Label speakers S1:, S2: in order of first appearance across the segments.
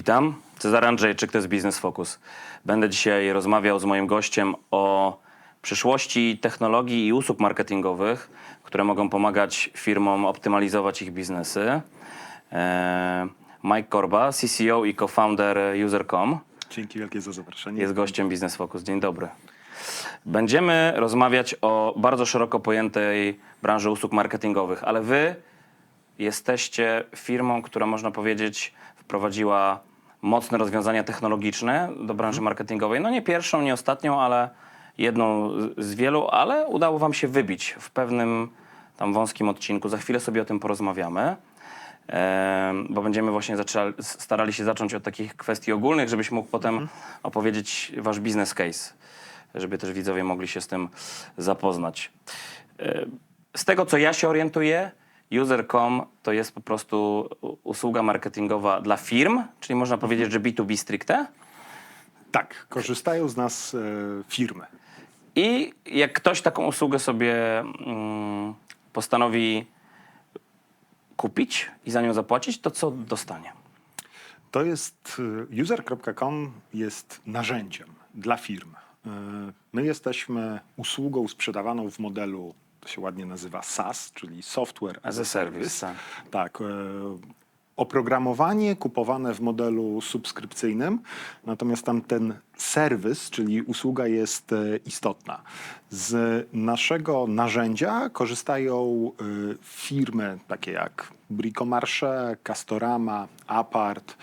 S1: Witam. Cezary Andrzejczyk, to jest Biznes Focus. Będę dzisiaj rozmawiał z moim gościem o przyszłości technologii i usług marketingowych, które mogą pomagać firmom optymalizować ich biznesy. Eee, Mike Korba, CCO i co-founder User.com
S2: Dzięki wielkie za zaproszenie.
S1: jest gościem Biznes Focus. Dzień dobry. Będziemy rozmawiać o bardzo szeroko pojętej branży usług marketingowych, ale wy jesteście firmą, która można powiedzieć wprowadziła mocne rozwiązania technologiczne do branży marketingowej. No nie pierwszą, nie ostatnią, ale jedną z- wielu, ale udało wam się wybić w pewnym tam wąskim odcinku. Za chwilę sobie o tym porozmawiamy. Em, bo będziemy właśnie zaczęli, starali się zacząć od takich kwestii ogólnych, żebyś mógł potem opowiedzieć wasz business case, żeby też widzowie mogli się z tym zapoznać. E, Z tego, co ja się orientuję, User.com to jest po prostu usługa marketingowa dla firm, czyli można powiedzieć, że B2B stricte.
S2: Tak, korzystają z nas e, firmy.
S1: I jak ktoś taką usługę sobie mm, postanowi kupić i za nią zapłacić, to co dostanie?
S2: To jest e, user.com jest narzędziem dla firm. E, My jesteśmy usługą sprzedawaną w modelu, to się ładnie nazywa SaaS, czyli Software as a Service.
S1: tak.
S2: Tak. e, Oprogramowanie kupowane w modelu subskrypcyjnym, natomiast tam ten serwis, czyli usługa jest e, istotna. Z naszego narzędzia korzystają e, firmy takie jak Bricomarché, Castorama, Apart,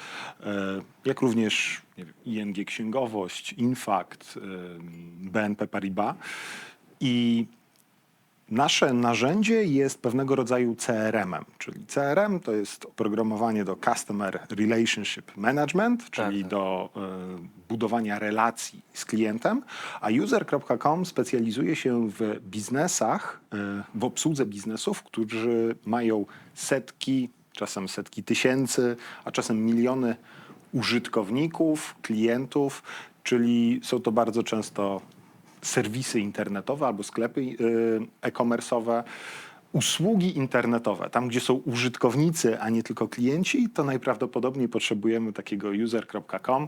S2: jak również nie wiem, ING Księgowość, Infact, BNP Paribas. I Nasze narzędzie jest pewnego rodzaju CRM-em, czyli CRM to jest oprogramowanie do Customer Relationship Management, czyli
S1: tak.
S2: do e, budowania relacji z klientem, a user.com specjalizuje się w biznesach, e, w obsłudze biznesów, którzy mają setki, czasem setki tysięcy, a czasem miliony użytkowników, klientów, czyli są to bardzo często serwisy internetowe albo sklepy y, e-commerce'owe, usługi internetowe, tam gdzie są użytkownicy, a nie tylko klienci, to najprawdopodobniej potrzebujemy takiego user.com.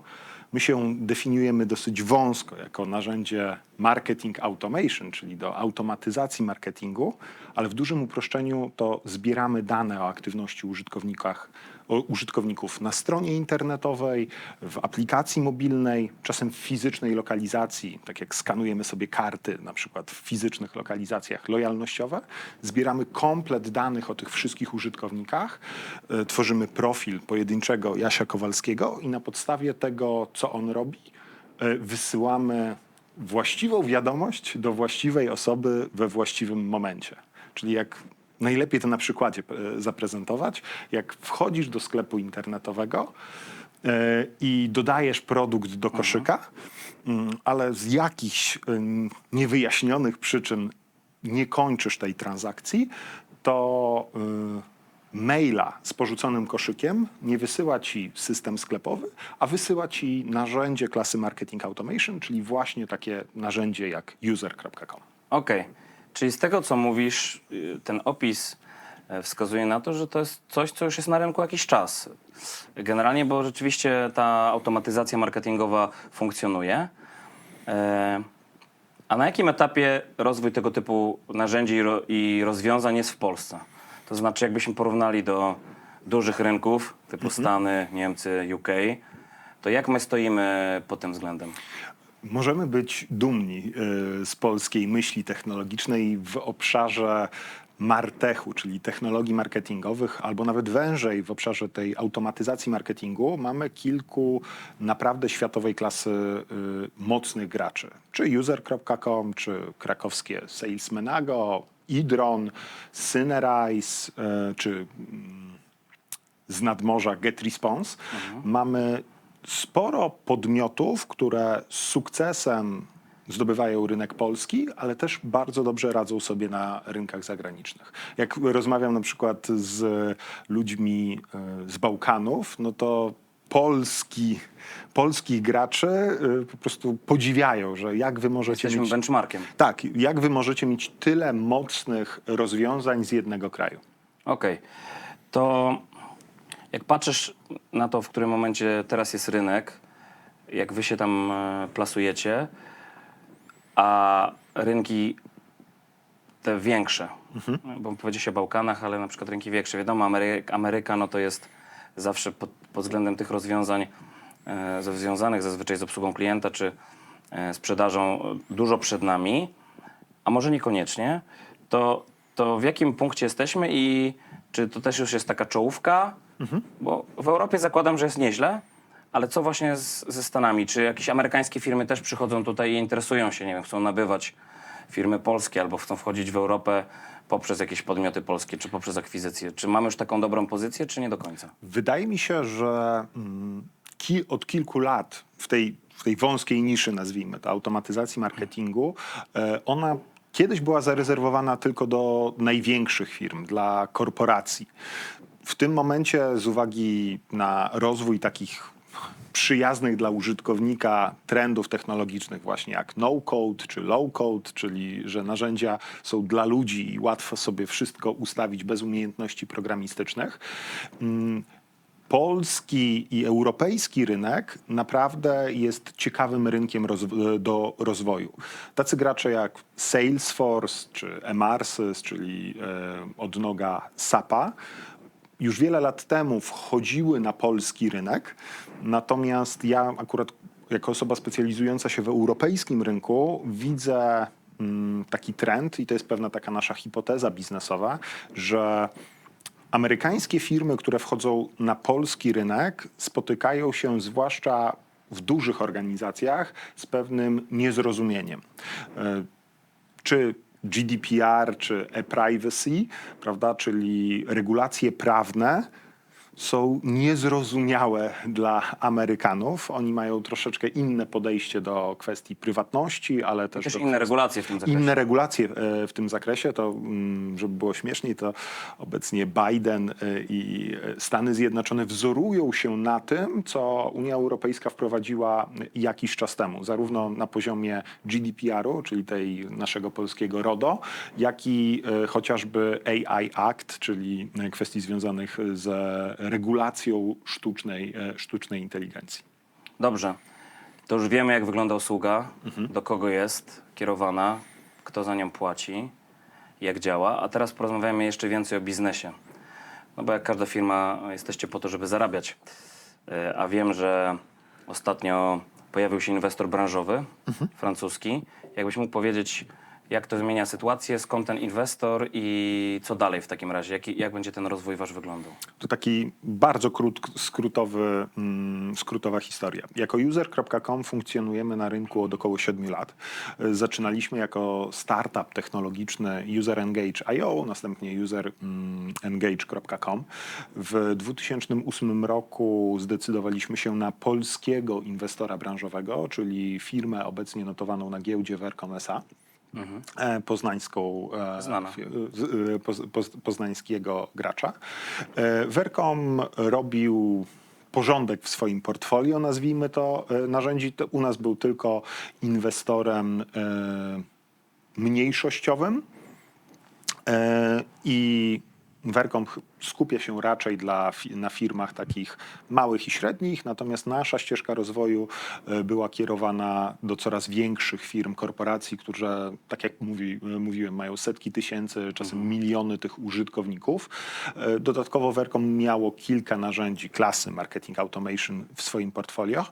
S2: My się definiujemy dosyć wąsko jako narzędzie marketing automation, czyli do automatyzacji marketingu, ale w dużym uproszczeniu to zbieramy dane o aktywności użytkownikach, użytkowników na stronie internetowej, w aplikacji mobilnej, czasem w fizycznej lokalizacji, tak jak skanujemy sobie karty, na przykład w fizycznych lokalizacjach lojalnościowe, zbieramy komplet danych o tych wszystkich użytkownikach, e, tworzymy profil pojedynczego Jasia Kowalskiego i na podstawie tego, co on robi, e, wysyłamy właściwą wiadomość do właściwej osoby we właściwym momencie. Czyli jak najlepiej to na przykładzie e, zaprezentować, jak wchodzisz do sklepu internetowego e, i dodajesz produkt do koszyka, mm, ale z jakichś niewyjaśnionych przyczyn nie kończysz tej transakcji, to y, maila z porzuconym koszykiem nie wysyła ci system sklepowy, a wysyła ci narzędzie klasy Marketing Automation, czyli właśnie takie narzędzie jak user.com.
S1: Okej, czyli z tego co mówisz, y, ten opis e, wskazuje na to, że to jest coś, co już jest na rynku jakiś czas. Generalnie, bo rzeczywiście ta automatyzacja marketingowa funkcjonuje. E, A na jakim etapie rozwój tego typu narzędzi i ro- i rozwiązań jest w Polsce? To znaczy, jakbyśmy porównali do dużych rynków typu Stany, Niemcy, UK, to jak my stoimy pod tym względem?
S2: Możemy być dumni y, z polskiej myśli technologicznej w obszarze martechu, czyli technologii marketingowych, albo nawet wężej w obszarze tej automatyzacji marketingu. Mamy kilku naprawdę światowej klasy y, mocnych graczy. Czy user.com, czy krakowskie Salesmenago, Idron, Synerize, y, czy mm, z nadmorza GetResponse, mamy sporo podmiotów, które z sukcesem zdobywają rynek polski, ale też bardzo dobrze radzą sobie na rynkach zagranicznych. Jak rozmawiam na przykład z ludźmi e, z Bałkanów, no to polski, polskich graczy e, po prostu podziwiają, że jak wy możecie
S1: Jesteśmy
S2: mieć...
S1: benchmarkiem.
S2: Tak, jak wy możecie mieć tyle mocnych rozwiązań z jednego kraju?
S1: Okej, to Jak patrzysz na to, w którym momencie teraz jest rynek, jak wy się tam e, plasujecie, a rynki te większe, bo powiedział się o Bałkanach, ale na przykład rynki większe. Wiadomo, Ameryka, Ameryka no to jest zawsze pod, pod względem tych rozwiązań e, ze- związanych zazwyczaj z obsługą klienta czy e, sprzedażą e, dużo przed nami, a może niekoniecznie, to, to w jakim punkcie jesteśmy i czy to też już jest taka czołówka? Bo w Europie zakładam, że jest nieźle, ale co właśnie z, ze Stanami? Czy jakieś amerykańskie firmy też przychodzą tutaj i interesują się, nie wiem, chcą nabywać firmy polskie albo chcą wchodzić w Europę poprzez jakieś podmioty polskie czy poprzez akwizycje? Czy mamy już taką dobrą pozycję, czy nie do końca?
S2: Wydaje mi się, że mm, ki, od kilku lat w tej, w tej wąskiej niszy, nazwijmy to, automatyzacji marketingu, e, ona kiedyś była zarezerwowana tylko do największych firm, dla korporacji. W tym momencie, z uwagi na rozwój takich przyjaznych dla użytkownika trendów technologicznych, właśnie jak no-code czy low-code, czyli że narzędzia są dla ludzi i łatwo sobie wszystko ustawić bez umiejętności programistycznych. Mm, polski i europejski rynek naprawdę jest ciekawym rynkiem roz- do rozwoju. Tacy gracze jak Salesforce czy Emarsys, czyli e, odnoga SAPa, już wiele lat temu wchodziły na polski rynek, natomiast ja akurat jako osoba specjalizująca się w europejskim rynku widzę mm, taki trend i to jest pewna taka nasza hipoteza biznesowa, że amerykańskie firmy, które wchodzą na polski rynek, spotykają się zwłaszcza w dużych organizacjach z pewnym niezrozumieniem. E, Czy GDPR, czy e-privacy, prawda, czyli regulacje prawne, są niezrozumiałe dla Amerykanów. Oni mają troszeczkę inne podejście do kwestii prywatności, ale też
S1: Też
S2: do
S1: inne regulacje w tym zakresie.
S2: inne regulacje e, w tym zakresie, to mm, żeby było śmieszniej, to obecnie Biden e, i e, Stany Zjednoczone wzorują się na tym, co Unia Europejska wprowadziła jakiś czas temu, zarówno na poziomie GDPR-u, czyli tej naszego polskiego RODO, jak i chociażby AI Act, czyli kwestii związanych z regulacją sztucznej, e, sztucznej inteligencji.
S1: Dobrze. To już wiemy, jak wygląda usługa, do kogo jest kierowana, kto za nią płaci, jak działa. A teraz porozmawiamy jeszcze więcej o biznesie. No bo jak każda firma, jesteście po to, żeby zarabiać. E, A wiem, że ostatnio pojawił się inwestor branżowy, francuski. Jakbyś mógł powiedzieć, jak to zmienia sytuację, skąd ten inwestor i co dalej w takim razie? Jak, będzie ten rozwój wasz wyglądał?
S2: To taki bardzo krót, skrótowy, mm, skrótowa historia. Jako user.com funkcjonujemy na rynku od około 7 lat. Zaczynaliśmy jako startup technologiczny userengage.io, następnie userengage.com. W 2008 roku zdecydowaliśmy się na polskiego inwestora branżowego, czyli firmę obecnie notowaną na giełdzie Vercom S.A. e, poznańską, e,
S1: Znana.
S2: z- e, poz, poznańskiego gracza. E, Vercom robił porządek w swoim portfolio, nazwijmy to, narzędzi. U nas był tylko inwestorem mniejszościowym i Vercom skupia się raczej dla, na firmach takich małych i średnich, natomiast nasza ścieżka rozwoju e, była kierowana do coraz większych firm, korporacji, które, tak jak mówi, e, mówiłem, mają setki tysięcy, czasem miliony tych użytkowników. E, Dodatkowo Vercom miało kilka narzędzi klasy marketing automation w swoim portfolio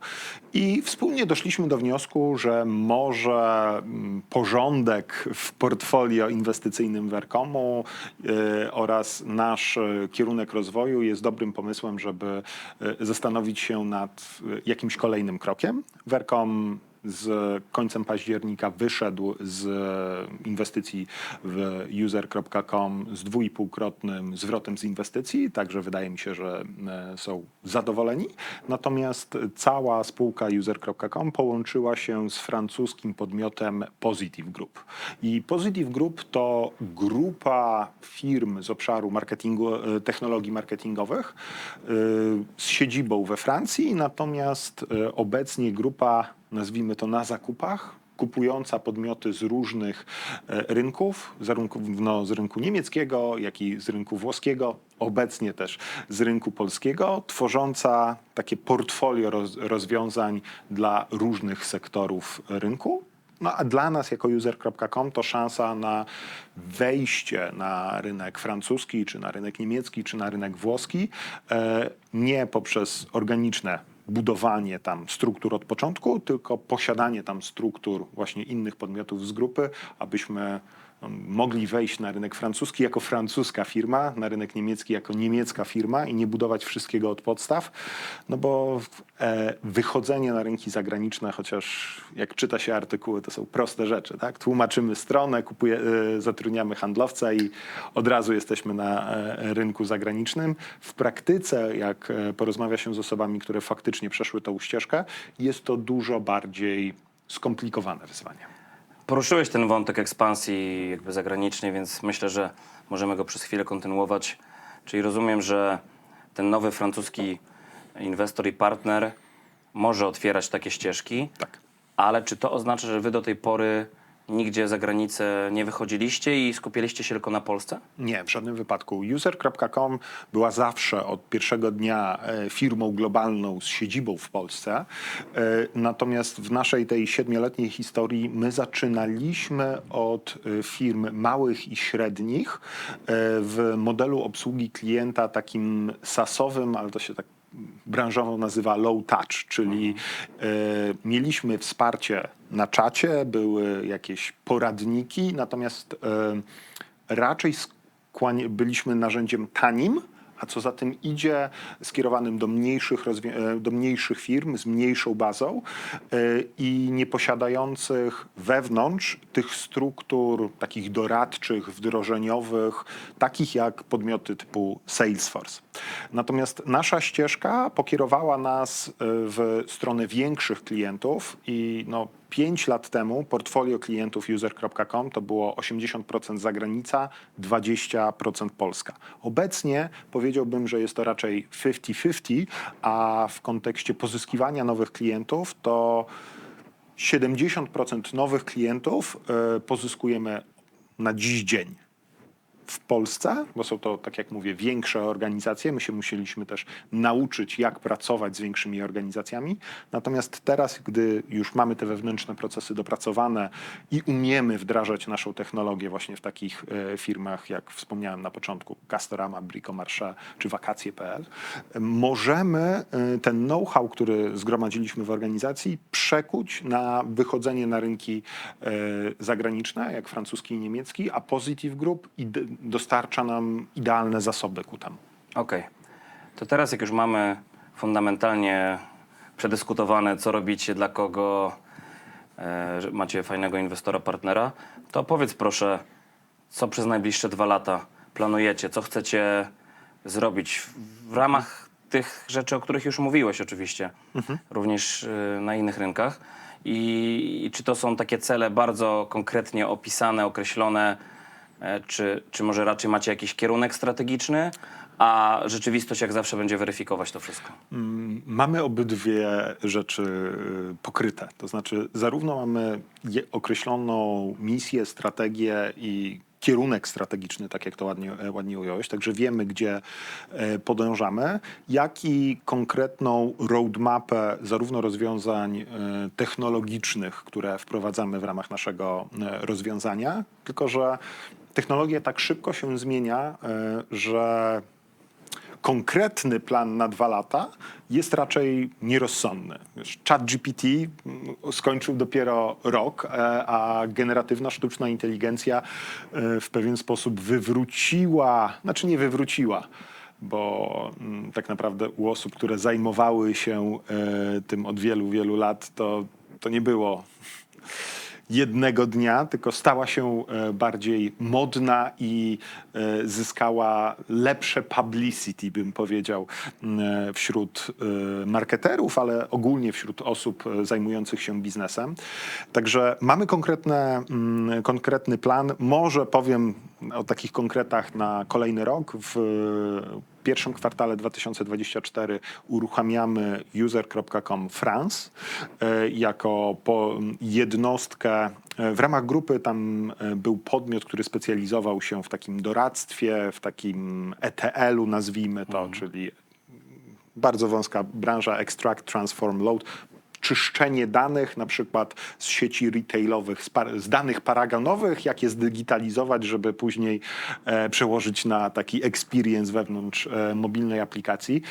S2: i wspólnie doszliśmy do wniosku, że może mm, porządek w portfolio inwestycyjnym Vercomu oraz nasz kierunek rozwoju jest dobrym pomysłem, żeby e, zastanowić się nad e, jakimś kolejnym krokiem. Vercom z końcem października wyszedł z inwestycji w user.com z dwójpółkrotnym zwrotem z inwestycji, także wydaje mi się, że e, są zadowoleni. Natomiast cała spółka user.com połączyła się z francuskim podmiotem Positive Group. I Positive Group to grupa firm z obszaru marketingu, e, technologii marketingowych e, z siedzibą we Francji, natomiast obecnie grupa nazwijmy to na zakupach, kupująca podmioty z różnych e, rynków, zarówno z rynku niemieckiego, jak i z rynku włoskiego, obecnie też z rynku polskiego, tworząca takie portfolio roz, rozwiązań dla różnych sektorów rynku. No a dla nas jako user.com to szansa na wejście na rynek francuski, czy na rynek niemiecki, czy na rynek włoski, e, nie poprzez organiczne budowanie tam struktur od początku, tylko posiadanie tam struktur właśnie innych podmiotów z grupy, abyśmy mogli wejść na rynek francuski jako francuska firma, na rynek niemiecki jako niemiecka firma i nie budować wszystkiego od podstaw, no bo e, wychodzenie na rynki zagraniczne, chociaż jak czyta się artykuły, to są proste rzeczy, tak? Tłumaczymy stronę, kupuje, e, zatrudniamy handlowca i od razu jesteśmy na e, rynku zagranicznym. W praktyce, jak e, porozmawia się z osobami, które faktycznie przeszły tą ścieżkę, jest to dużo bardziej skomplikowane wyzwanie.
S1: Poruszyłeś ten wątek ekspansji jakby zagranicznej, więc myślę, że możemy go przez chwilę kontynuować. Czyli rozumiem, że ten nowy francuski inwestor i partner może otwierać takie ścieżki,
S2: Tak.
S1: ale czy to oznacza, że wy do tej pory nigdzie za granicę nie wychodziliście i skupiliście się tylko na Polsce?
S2: Nie, w żadnym wypadku. User.com była zawsze od pierwszego dnia e, firmą globalną z siedzibą w Polsce. E, Natomiast w naszej tej siedmioletniej historii my zaczynaliśmy od e, firm małych i średnich w modelu obsługi klienta takim sasowym, ale to się tak branżowo nazywa low touch, czyli e, mieliśmy wsparcie na czacie, były jakieś poradniki, natomiast e, raczej byliśmy narzędziem tanim, a co za tym idzie, skierowanym do mniejszych, e, do mniejszych firm z mniejszą bazą e, i nie posiadających wewnątrz tych struktur takich doradczych, wdrożeniowych, takich jak podmioty typu Salesforce. Natomiast nasza ścieżka pokierowała nas e, w stronę większych klientów i no, 5 lat temu portfolio klientów user.com to było 80% zagranica, 20% Polska. Obecnie powiedziałbym, że jest to raczej 50-50, a w kontekście pozyskiwania nowych klientów to 70% nowych klientów e, pozyskujemy na dziś dzień w Polsce, bo są to, tak jak mówię, większe organizacje. My się musieliśmy też nauczyć, jak pracować z większymi organizacjami. Natomiast teraz, gdy już mamy te wewnętrzne procesy dopracowane i umiemy wdrażać naszą technologię właśnie w takich e, firmach, jak wspomniałem na początku, Castorama, Bricomarché czy Wakacje.pl, możemy e, ten know-how, który zgromadziliśmy w organizacji, przekuć na wychodzenie na rynki e, zagraniczne, jak francuski i niemiecki, a Positive Group ide- dostarcza nam idealne zasoby ku temu.
S1: Okej. To teraz, jak już mamy fundamentalnie przedyskutowane, co robicie, dla kogo e, że macie fajnego inwestora, partnera, to powiedz proszę, co przez najbliższe dwa lata planujecie, co chcecie zrobić w, w ramach tych rzeczy, o których już mówiłeś oczywiście, również e, na innych rynkach. I, I czy to są takie cele bardzo konkretnie opisane, określone, E, Czy, czy może raczej macie jakiś kierunek strategiczny, a rzeczywistość jak zawsze będzie weryfikować to wszystko?
S2: Mamy obydwie rzeczy y, pokryte. To znaczy, zarówno mamy określoną misję, strategię i kierunek strategiczny, tak jak to ładnie, e, ładnie ująłeś, także wiemy, gdzie e, podążamy, jak i konkretną roadmapę zarówno rozwiązań e, technologicznych, które wprowadzamy w ramach naszego rozwiązania, tylko że technologia tak szybko się zmienia, że konkretny plan na dwa lata jest raczej nierozsądny. Wiesz, ChatGPT mm, skończył dopiero rok, e, a generatywna sztuczna inteligencja e, w pewien sposób wywróciła, znaczy nie wywróciła, bo mm, tak naprawdę u osób, które zajmowały się e, tym od wielu, wielu lat, to, to nie było jednego dnia, tylko stała się e, bardziej modna i e, zyskała lepsze publicity, bym powiedział, e, wśród marketerów, ale ogólnie wśród osób zajmujących się biznesem. Także mamy konkretne, konkretny plan. Może powiem o takich konkretach na kolejny rok. W pierwszym kwartale 2024 uruchamiamy user.com France e, jako jednostkę. E, W ramach grupy tam e, był podmiot, który specjalizował się w takim doradztwie, w takim ETL-u nazwijmy to, czyli bardzo wąska branża extract, transform, load. Czyszczenie danych, na przykład z sieci retailowych, z, par- z danych paragonowych, jak je zdigitalizować, żeby później e, przełożyć na taki experience wewnątrz e, mobilnej aplikacji.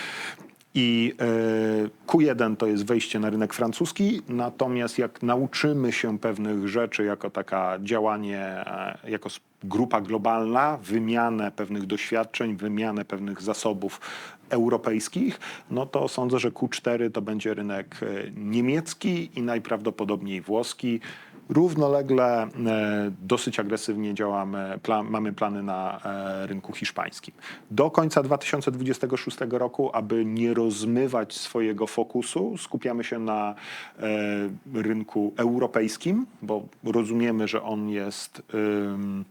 S2: I e, Q1 to jest wejście na rynek francuski, natomiast jak nauczymy się pewnych rzeczy jako taka działanie, e, jako grupa globalna, wymianę pewnych doświadczeń, wymianę pewnych zasobów europejskich, no to sądzę, że Q4 to będzie rynek e, niemiecki i najprawdopodobniej włoski. Równolegle e, dosyć agresywnie działamy, pla, mamy plany na e, rynku hiszpańskim. Do końca 2026 roku, aby nie rozmywać swojego fokusu, skupiamy się na rynku europejskim, bo rozumiemy, że on jest. ym,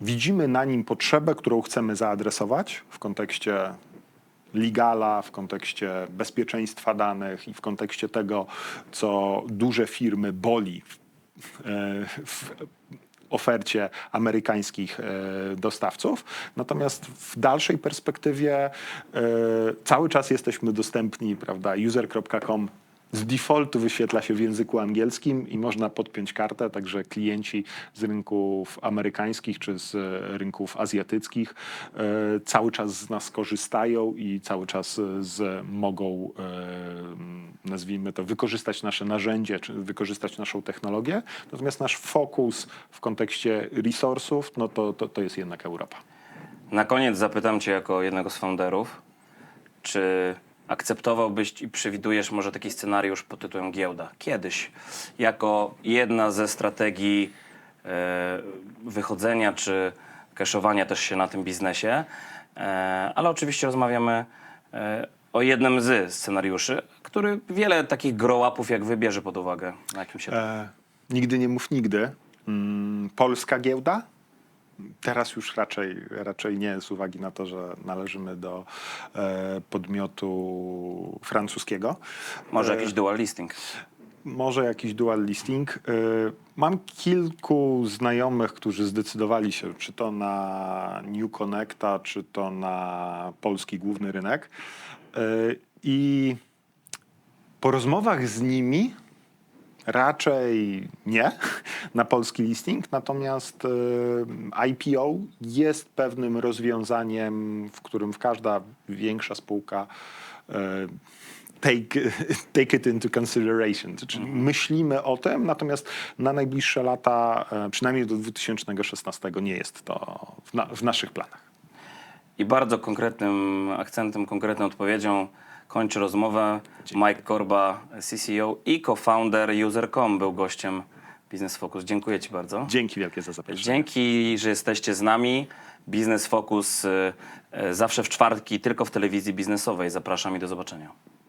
S2: Widzimy na nim potrzebę, którą chcemy zaadresować w kontekście legala, w kontekście bezpieczeństwa danych i w kontekście tego, co duże firmy boli w, e, ofercie amerykańskich e, dostawców. Natomiast w dalszej perspektywie e, cały czas jesteśmy dostępni, prawda, user.com z defaultu wyświetla się w języku angielskim i można podpiąć kartę, także klienci z rynków amerykańskich czy z e, rynków azjatyckich e, cały czas z nas korzystają i cały czas e, z, mogą, nazwijmy to, wykorzystać nasze narzędzie, czy wykorzystać naszą technologię. Natomiast nasz fokus w kontekście resursów, no to, to, to jest jednak Europa.
S1: Na koniec zapytam Cię jako jednego z founderów, czy akceptowałbyś i przewidujesz może taki scenariusz pod tytułem giełda kiedyś, jako jedna ze strategii e, wychodzenia czy cashowania też się na tym biznesie, e, ale oczywiście rozmawiamy e, o jednym z scenariuszy, który wiele takich grow-upów jak wybierze pod uwagę na jakimś etapie.
S2: E, nigdy nie mów nigdy. Mm, polska giełda? Teraz już raczej, raczej nie, z uwagi na to, że należymy do e, podmiotu francuskiego.
S1: Może
S2: e,
S1: jakiś dual listing.
S2: Może jakiś dual listing. Y, Mam kilku znajomych, którzy zdecydowali się, czy to na New Connecta, czy to na polski główny rynek. Y, I po rozmowach z nimi raczej nie na polski listing, natomiast y, IPO jest pewnym rozwiązaniem, w którym w każda większa spółka y, take, take it into consideration. Czyli myślimy o tym, natomiast na najbliższe lata, e, przynajmniej do 2016 nie jest to w, na, w naszych planach.
S1: I bardzo konkretnym akcentem, konkretną odpowiedzią kończy rozmowę. Mike Korba, CCO i co-founder User.com był gościem Business Focus. Dziękuję Ci bardzo.
S2: Dzięki wielkie za zaproszenie.
S1: Dzięki, że jesteście z nami. Business Focus y, y, zawsze w czwartki tylko w telewizji biznesowej. Zapraszam i do zobaczenia.